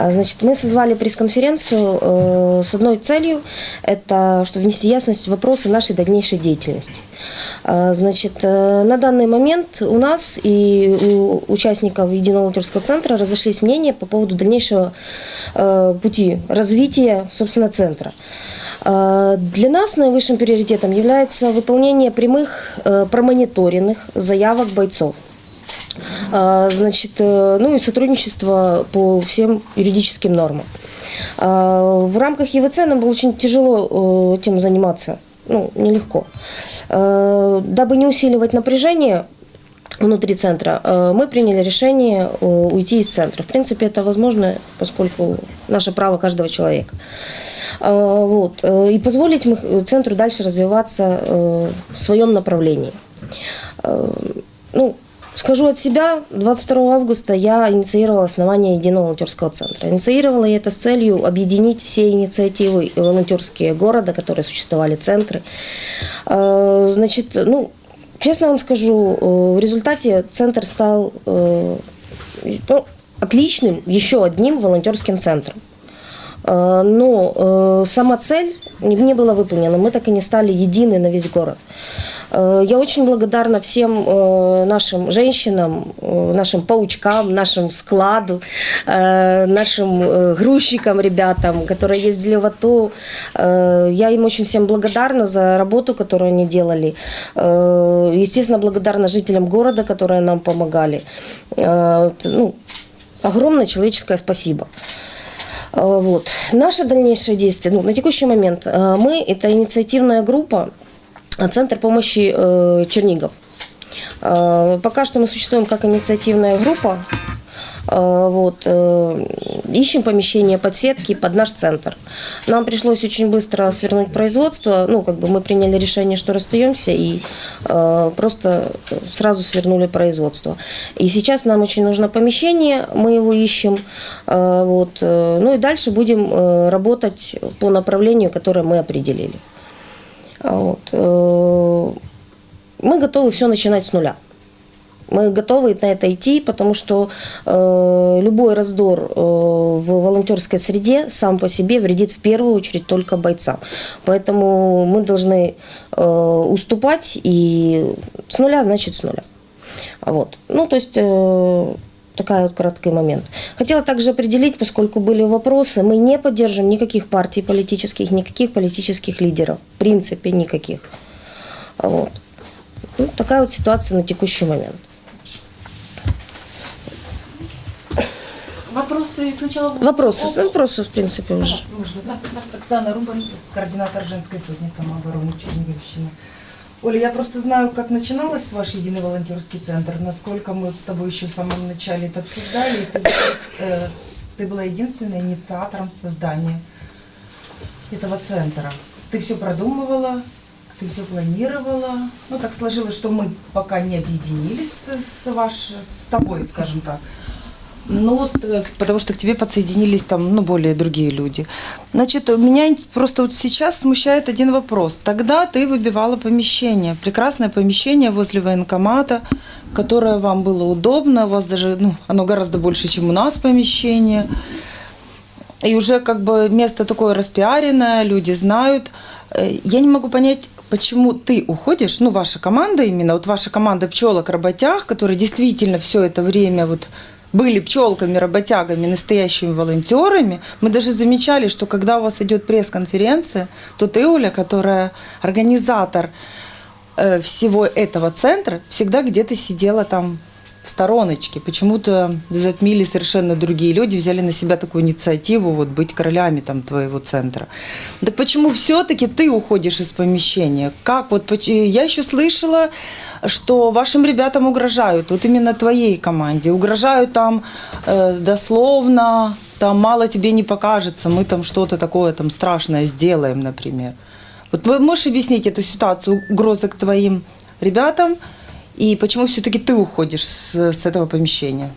А, Значит, мы созвали пресс-конференцию э, с одной целью, это что внести ясность в вопросы нашей дальнейшей деятельности. А, Значит, э, на данный момент у нас и у участников Единого центра разошлись мнения по поводу дальнейшего э, пути развития, собственно, центра. А, Для нас наивысшим приоритетом является выполнение прямых промониторенных заявок бойцов. А, Значит, э, ну и сотрудничество по всем юридическим нормам. А, В рамках ЕВЦ нам было очень тяжело э, этим заниматься, ну, нелегко. А, Дабы не усиливать напряжение внутри центра, э, мы приняли решение уйти из центра. В принципе, это возможно, поскольку наше право каждого человека. Вот. И позволить центру дальше развиваться в своем направлении. Скажу от себя, 22 августа я инициировала основание Единого волонтерского центра. Инициировала я это с целью объединить все инициативы волонтерские города, которые существовали, центры. Э, Значит, ну, честно вам скажу, э, в результате центр стал э, ну, отличным еще одним волонтерским центром. Э, Но э, сама цель не была выполнена. Мы так и не стали едины на весь город. Э, Я очень благодарна всем нашим женщинам, нашим паучкам, нашим складу, нашим грузчикам, ребятам, которые ездили в АТО. Я им очень всем благодарна за работу, которую они делали. Естественно, благодарна жителям города, которые нам помогали. Ну, огромное человеческое спасибо. Э, Вот. Наше дальнейшее действие, ну, на текущий момент, э, мы, это инициативная группа, э, Центр помощи э, Чернигов. Э, Пока что мы существуем как инициативная группа. Э, Вот. Ищем помещение под сетки под наш центр. Нам пришлось очень быстро свернуть производство. Ну, как бы мы приняли решение, что расстаемся, и э, просто сразу свернули производство. И сейчас нам очень нужно помещение, мы его ищем. Э, Вот. э, Ну и дальше будем э, работать по направлению, которое мы определили. Вот. э, Мы готовы все начинать с нуля. Мы готовы на это идти, потому что э, любой раздор э, в волонтерской среде сам по себе вредит в первую очередь только бойцам. Поэтому мы должны э, уступать и с нуля значит с нуля. Вот. Ну, то есть э, такая вот короткий момент. Хотела также определить, поскольку были вопросы, мы не поддержим никаких партий политических, никаких политических лидеров. В принципе, никаких. Вот. Ну, такая вот ситуация на текущий момент. Вопросы сначала... Вопросы, вопросы в принципе уже. Можно, да? Оксана Рубан, координатор женской сотни самообороны Черниговщины. Оля, я просто знаю, как начиналась ваш единый волонтерский центр, насколько мы с тобой еще в самом начале это обсуждали. и Ты, э, ты была единственной инициатором создания этого центра. Ты все продумывала, ты все планировала. Ну, так сложилось, что мы пока не объединились с, ваш, с тобой, скажем так. Ну, э, потому что к тебе подсоединились там, ну, более другие люди. Значит, меня просто вот сейчас смущает один вопрос. Тогда ты выбивала помещение, прекрасное помещение возле военкомата, которое вам было удобно, у вас даже, ну, оно гораздо больше, чем у нас помещение. И уже как бы место такое распиаренное, люди знают. Э, Я не могу понять, почему ты уходишь, ну, ваша команда именно, вот ваша команда пчелок, работяг, которые действительно все это время вот были пчелками, работягами, настоящими волонтерами. Мы даже замечали, что когда у вас идет пресс-конференция, то ты, Оля, которая организатор э, всего этого центра, всегда где-то сидела там в стороночке. Почему-то затмили совершенно другие люди, взяли на себя такую инициативу вот быть королями там твоего центра. Так почему все-таки ты уходишь из помещения? Как вот я еще слышала, что вашим ребятам угрожают, вот именно твоей команде, угрожают там э, дословно, там мало тебе не покажется, мы там что-то такое там страшное сделаем, например. Вот вы можешь объяснить эту ситуацию, угрозы к твоим ребятам, и почему все-таки ты уходишь с, с этого помещения?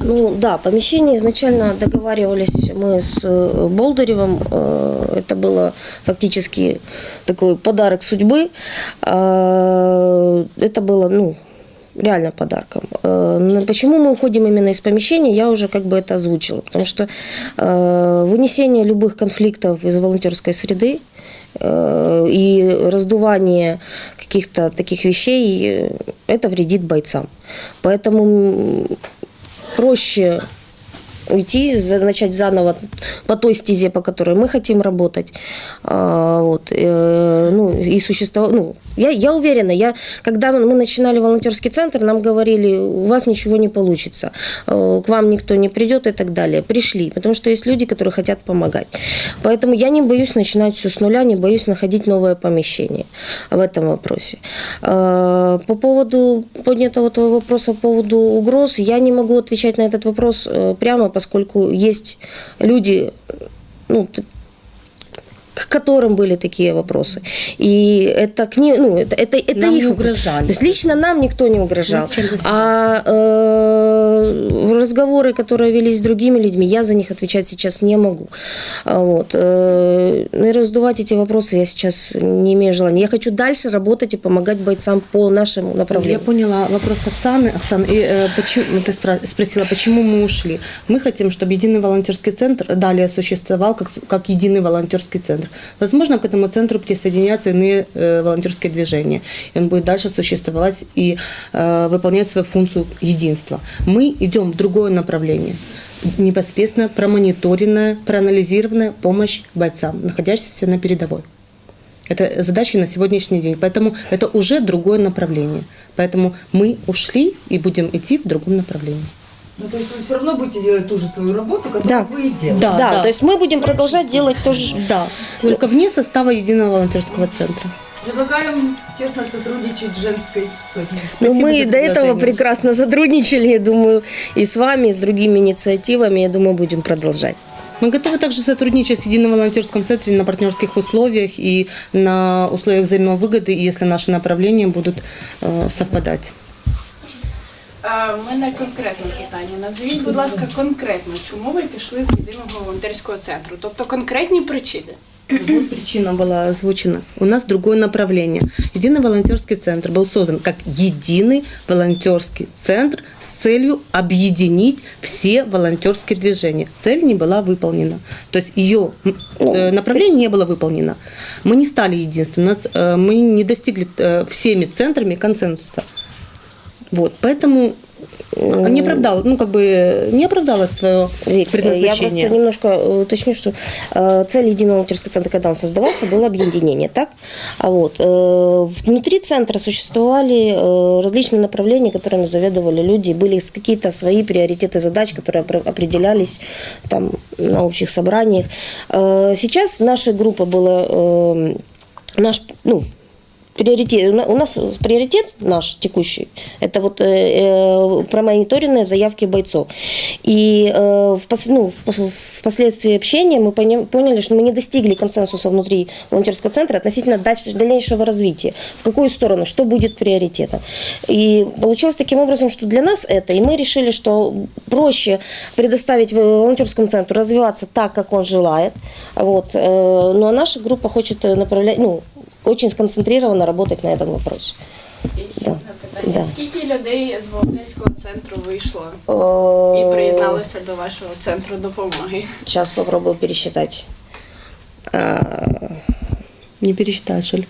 Ну да, помещение изначально договаривались мы с э, Болдыревым. Э, Это было фактически такой подарок судьбы. Э, Это было, ну, реально подарком. Почему мы уходим именно из помещения, я уже как бы это озвучила. Потому что вынесение любых конфликтов из волонтерской среды и раздувание каких-то таких вещей, э, это вредит бойцам. Поэтому проще уйти, начать заново по той стезе, по которой мы хотим работать. А, Вот, э, ну, и существовать. Ну, я, я уверена, я, когда мы начинали волонтерский центр, нам говорили, у вас ничего не получится, э, к вам никто не придет и так далее. Пришли, потому что есть люди, которые хотят помогать. Поэтому я не боюсь начинать все с нуля, не боюсь находить новое помещение в этом вопросе. Э, По поводу поднятого твоего вопроса по поводу угроз, я не могу отвечать на этот вопрос э, прямо, поскольку есть люди, ну, к которым были такие вопросы. И это к ним, ну, это, это, это Нам их не угрожали. То есть лично нам никто не угрожал. А э, разговоры, которые велись с другими людьми, я за них отвечать сейчас не могу. А Вот. э, ну и раздувать эти вопросы я сейчас не имею желания. Я хочу дальше работать и помогать бойцам по нашему Я направлению. поняла вопрос Оксаны. Оксана, и, э, почему, ты спра- спросила, почему мы ушли. Мы хотим, чтобы единый волонтерский центр далее существовал как, как единый волонтерский центр. Возможно, к этому центру присоединятся иные э, волонтерские движения. И он будет дальше существовать и э, выполнять свою функцию единства. Мы идем в другое направление. Непосредственно промониторенная, проанализированная помощь бойцам, находящимся на передовой. Это задача на сегодняшний день. Поэтому это уже другое направление. Поэтому мы ушли и будем идти в другом направлении. Ну, то есть вы все равно будете делать ту же свою работу, которую Да. вы и делаете. Да, да, да. то есть мы будем продолжать делать то же. Да, только вне состава единого волонтерского центра. Предлагаем тесно сотрудничать с женской сотней. Ну, мы до этого прекрасно сотрудничали, я думаю, и с вами, и с другими инициативами, я думаю, будем продолжать. Мы готовы также сотрудничать с единым волонтерским центром на партнерских условиях и на условиях взаимовыгоды, если наши направления будут э, совпадать. Е, У мене конкретне питання. Назвіть, будь ласка, конкретно, чому ви пішли з єдиного волонтерського центру? Тобто конкретні причини. Вот причина была озвучена. У нас другое направление. Единый волонтерский центр был создан как единый волонтерский центр с целью объединить все волонтерские движения. Цель не была выполнена. То есть ее м, э, направление не было выполнено. Мы не стали единственным. У нас, э, мы не достигли э, всеми центрами консенсуса. Вот, поэтому не оправдало, ну как бы не оправдало свое Вик, э, я предназначение. просто немножко э, уточню, что э, цель единого волонтерского центра, когда он создавался, было объединение, так? А вот э, внутри центра существовали э, различные направления, которыми заведовали люди, были какие-то свои приоритеты задач, которые опре- определялись там на общих собраниях. Э, сейчас нашей группы было э, наш, ну, приоритет, у на- у нас приоритет наш текущий, это вот э, э, промониторенные заявки бойцов. И э, в, ну, в пос- впоследствии общения мы поня- поняли, что мы не достигли консенсуса внутри волонтерского центра относительно дальнейшего развития. В какую сторону, что будет приоритетом. И получилось таким образом, что для нас это, и мы решили, что проще предоставить волонтерскому центру развиваться так, как он желает. Вот. Э, Ну а наша группа хочет направлять, ну, очень сконцентрированно работать на этом вопросе. І ще одне Да. питання. Скільки людей з волонтерського центру вийшло Э, і приєдналося до вашого центру допомоги? Сейчас попробую пересчитать. А, Не пересчитаешь, Оль.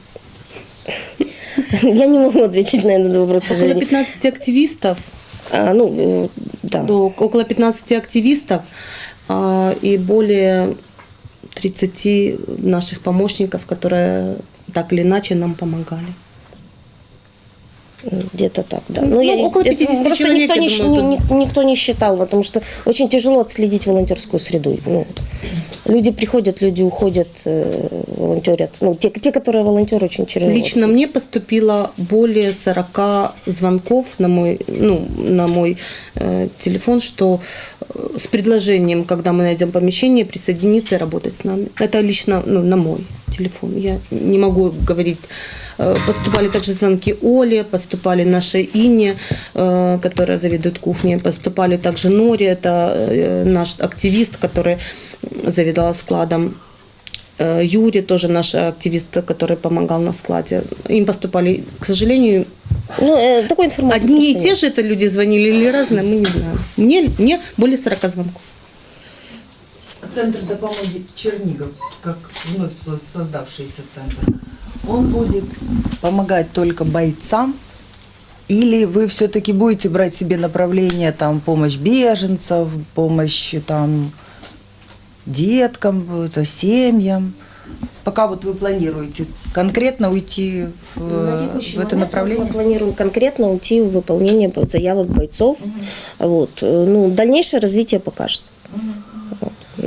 Я не могу ответить на этот вопрос, к Около сожалению. 15 активистов, А, Ну, э, да. до, около 15 активистов а, и более 30 наших помощников, которые так или иначе нам помогали. Где-то так, да. Ну, около это 50 просто человек, никто, я не, думаю, ни- ни- никто не считал, потому что очень тяжело отследить волонтерскую среду. Ну, люди приходят, люди уходят, э, волонтерят. Ну, те, те, которые волонтеры, очень тяжело. Лично мне поступило более 40 звонков на мой, ну, на мой э, телефон, что э, с предложением, когда мы найдем помещение, присоединиться и работать с нами. Это лично ну, на мой телефон. Я не могу говорить. Э, Поступали также звонки Оле, поступали нашей Ине, э, которая заведует кухней, поступали также Норе, это э, наш активист, который заведовал складом. Юрий тоже наш активист, который помогал на складе. Им поступали, к сожалению, Ну, э, такой информации Одни и те же это люди звонили или разные, мы не знаем. Мне, мне более 40 звонков. Центр допомоги Чернигов, как вновь со- создавшийся центр, он будет помогать только бойцам или вы все-таки будете брать себе направление, там, помощь беженцев, помощь там деткам, это, семьям? Пока вот вы планируете конкретно уйти в, На в это направление? Мы планируем конкретно уйти в выполнение заявок бойцов. Вот. Э, Ну, дальнейшее развитие покажет. Вот.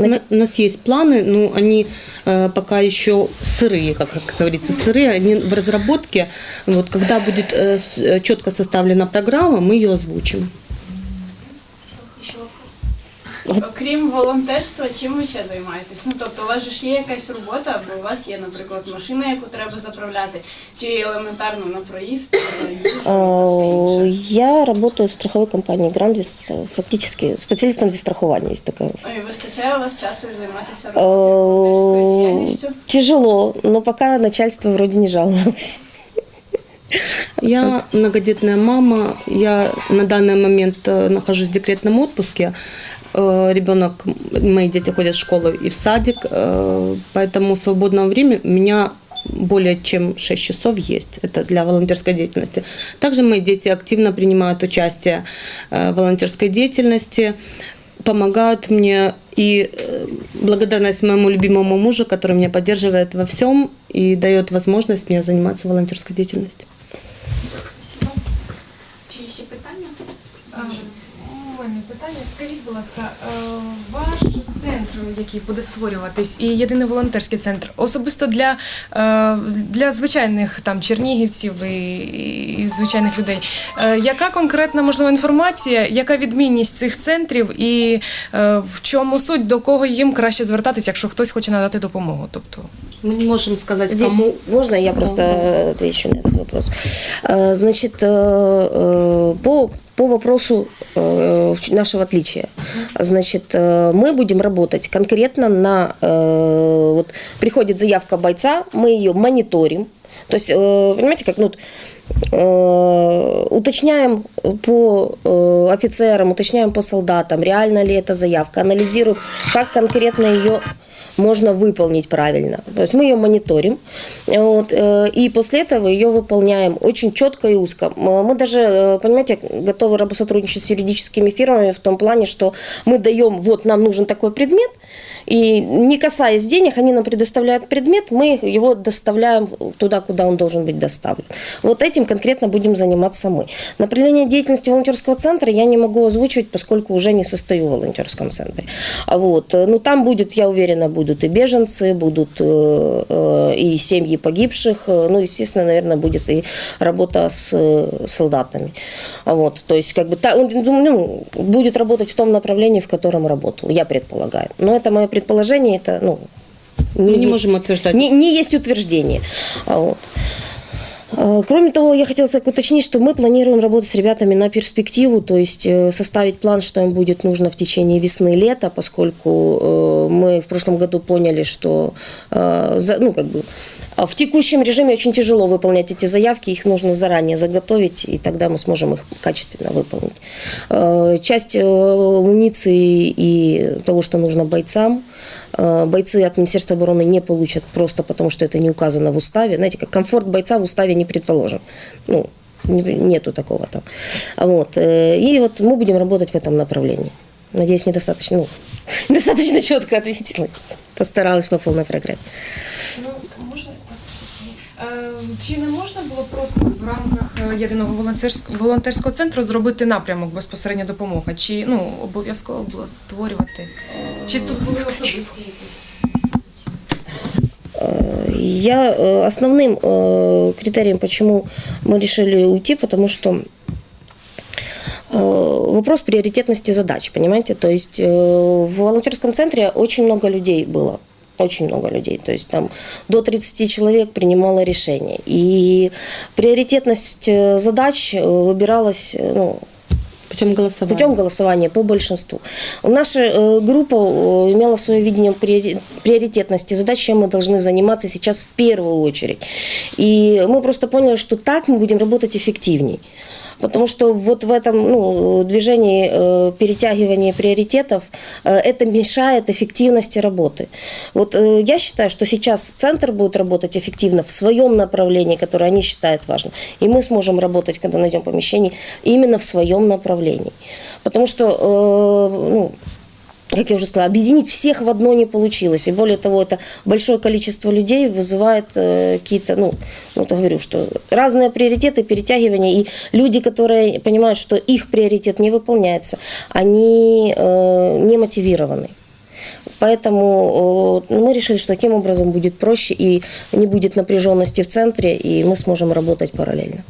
На У те- на- У нас есть планы, но они э, пока еще сырые, как, как говорится, сырые, они в разработке. Вот когда будет э, э, четко составлена программа, мы ее озвучим. Окрім волонтерства, чим ви ще займаєтесь? Ну тобто, у вас же ж є якась робота, або у вас є, наприклад, машина, яку треба заправляти, чи елементарно на проїзд, на їжу, А, на все інше. Я работаю в страховой компании Грандвис, э, фактически специалистом зі страхування есть такая. Ой, вистачає у вас часу займатися роботою, волонтерською Э, діяльністю? Тяжело, но пока начальство вроде не жаловалось. Я многодетная мама. Я на данный момент э, нахожусь в декретном отпуске. Э, Ребенок, мои дети ходят в школу и в садик, э, поэтому свободного времени у меня более чем 6 часов есть. Это для волонтерской деятельности. Также мои дети активно принимают участие э, в волонтерской деятельности, помогают мне. И благодарность моему любимому мужу, который меня поддерживает во всем и дает возможность мне заниматься волонтерской деятельностью. Питання. Скажіть, будь ласка, е, ваш центр, який буде створюватись, і єдиний волонтерський центр, особисто для, е, для звичайних там чернігівців і, і звичайних людей, е, яка конкретна можлива інформація, яка відмінність цих центрів і в чому суть, до кого їм краще звертатись, якщо хтось хоче надати допомогу? Тобто Мы не можем сказать, кому Можно я просто отвечу на этот вопрос? Э, Значит, э, э, по, по вопросу э, нашего отличия. Значит, мы будем работать конкретно на... Вот приходит заявка бойца, мы ее мониторим. То есть, понимаете, как ну, уточняем по офицерам, уточняем по солдатам, реально ли эта заявка, анализируем, как конкретно ее можно выполнить правильно. То есть мы ее мониторим, вот, э, и после этого ее выполняем очень четко и узко. Мы даже, э, понимаете, готовы рабо- сотрудничать с юридическими фирмами в том плане, что мы даем, вот нам нужен такой предмет, и не касаясь денег, они нам предоставляют предмет, мы его доставляем туда, куда он должен быть доставлен. Вот этим конкретно будем заниматься мы. Направление деятельности волонтерского центра я не могу озвучивать, поскольку уже не состою в волонтерском центре. А Вот. э, Ну, там будет, я уверена, будут и беженцы, будут э, э, и семьи погибших, ну, естественно, наверное, будет и работа с солдатами. А Вот. То есть, как бы, он, ну, будет работать в том направлении, в котором работал, я предполагаю. Но это мое предположение, это, ну, Мы не можем утверждать. Не, не есть утверждение. А Вот. А, Кроме того, я хотела так уточнить, что мы планируем работать с ребятами на перспективу, то есть э, составить план, что им будет нужно в течение весны-лета, поскольку э, мы в прошлом году поняли, что э, ну, как бы, в текущем режиме очень тяжело выполнять эти заявки, их нужно заранее заготовить, и тогда мы сможем их качественно выполнить. Э, Часть э, амуниции и того, что нужно бойцам, э, бойцы от Министерства обороны не получат просто потому, что это не указано в уставе. Знаете, как комфорт бойца в уставе не предположен. Ну, не- нету такого там. А Вот. И вот мы будем работать в этом направлении. Надеюсь, недостаточно, ну, достаточно четко ответила. Постаралась по полной программе. Чи не можна було просто в рамках е, єдиного волонтерського волонтерського центру зробити напрямок безпосередньо допомога? Чи ну обов'язково було створювати? Чи тут були особисті якісь? Я э, основным э, критерием, почему мы решили уйти, потому что э, вопрос приоритетности задач, понимаете? То есть э, в волонтерском центре очень много людей было. Очень много людей. То есть там до 30 человек принимало решение. И приоритетность э, задач э, выбиралась, э, ну, Путем голосования. путем голосования по большинству. Наша э, группа э, имела свое видение приори- приоритетности задач, чем мы должны заниматься сейчас в первую очередь. И мы просто поняли, что так мы будем работать эффективней. Потому что вот в этом ну, движении э, перетягивания приоритетов э, это мешает эффективности работы. Вот э, я считаю, что сейчас центр будет работать эффективно в своем направлении, которое они считают важным. И мы сможем работать, когда найдем помещение, именно в своем направлении. Потому что, э, ну, как я уже сказала, объединить всех в одно не получилось. И более того, это большое количество людей вызывает э, какие-то, ну, вот говорю, что разные приоритеты, перетягивания. И люди, которые понимают, что их приоритет не выполняется, они э, не мотивированы. Поэтому э, мы решили, что таким образом будет проще и не будет напряженности в центре, и мы сможем работать параллельно.